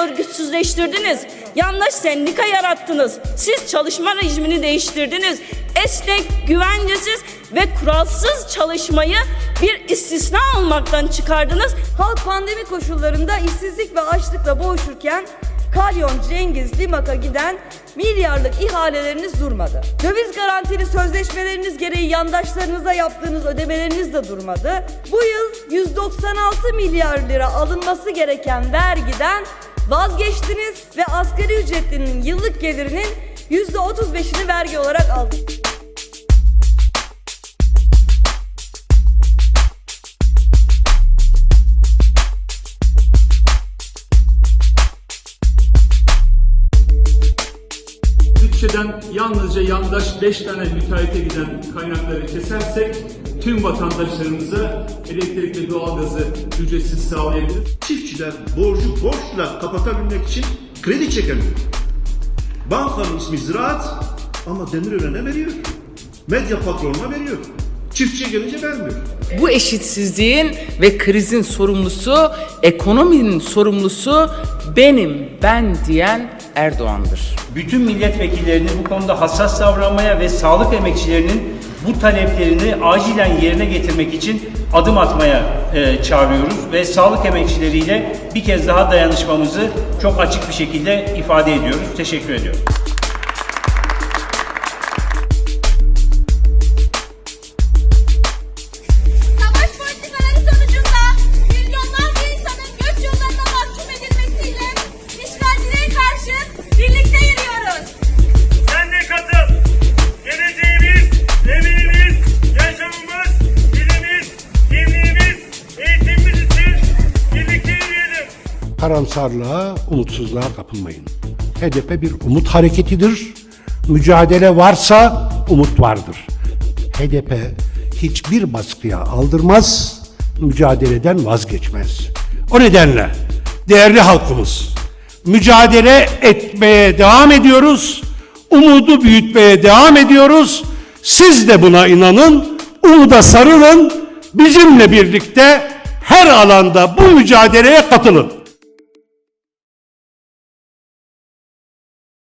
örgütsüzleştirdiniz. Yandaş sendika yarattınız. Siz çalışma rejimini değiştirdiniz. Esnek, güvencesiz ve kuralsız çalışmayı bir istisna olmaktan çıkardınız. Halk pandemi koşullarında işsizlik ve açlıkla boğuşurken Kalyon, Cengiz, Limak'a giden milyarlık ihaleleriniz durmadı. Döviz garantili sözleşmeleriniz gereği yandaşlarınıza yaptığınız ödemeleriniz de durmadı. Bu yıl 196 milyar lira alınması gereken vergiden vazgeçtiniz ve asgari ücretlinin yıllık gelirinin %35'ini vergi olarak aldınız. Bütçeden yalnızca yandaş 5 tane müteahhite giden kaynakları kesersek tüm vatandaşlarımıza elektrik ve doğalgazı ücretsiz sağlayabiliriz. Çiftçiler borcu borçla kapatabilmek için kredi çekemiyor. Bankanın ismi ziraat ama Demirören'e veriyor. Medya patronuna veriyor. Çiftçiye gelince vermiyor. Bu eşitsizliğin ve krizin sorumlusu, ekonominin sorumlusu benim, ben diyen Erdoğan'dır. bütün milletvekillerini bu konuda hassas davranmaya ve sağlık emekçilerinin bu taleplerini acilen yerine getirmek için adım atmaya e, çağırıyoruz ve sağlık emekçileriyle bir kez daha dayanışmamızı çok açık bir şekilde ifade ediyoruz. Teşekkür ediyorum. Karamsarlığa, umutsuzluğa kapılmayın. HDP bir umut hareketidir. Mücadele varsa umut vardır. HDP hiçbir baskıya aldırmaz, mücadeleden vazgeçmez. O nedenle değerli halkımız, mücadele etmeye devam ediyoruz, umudu büyütmeye devam ediyoruz. Siz de buna inanın, umuda sarılın, bizimle birlikte her alanda bu mücadeleye katılın.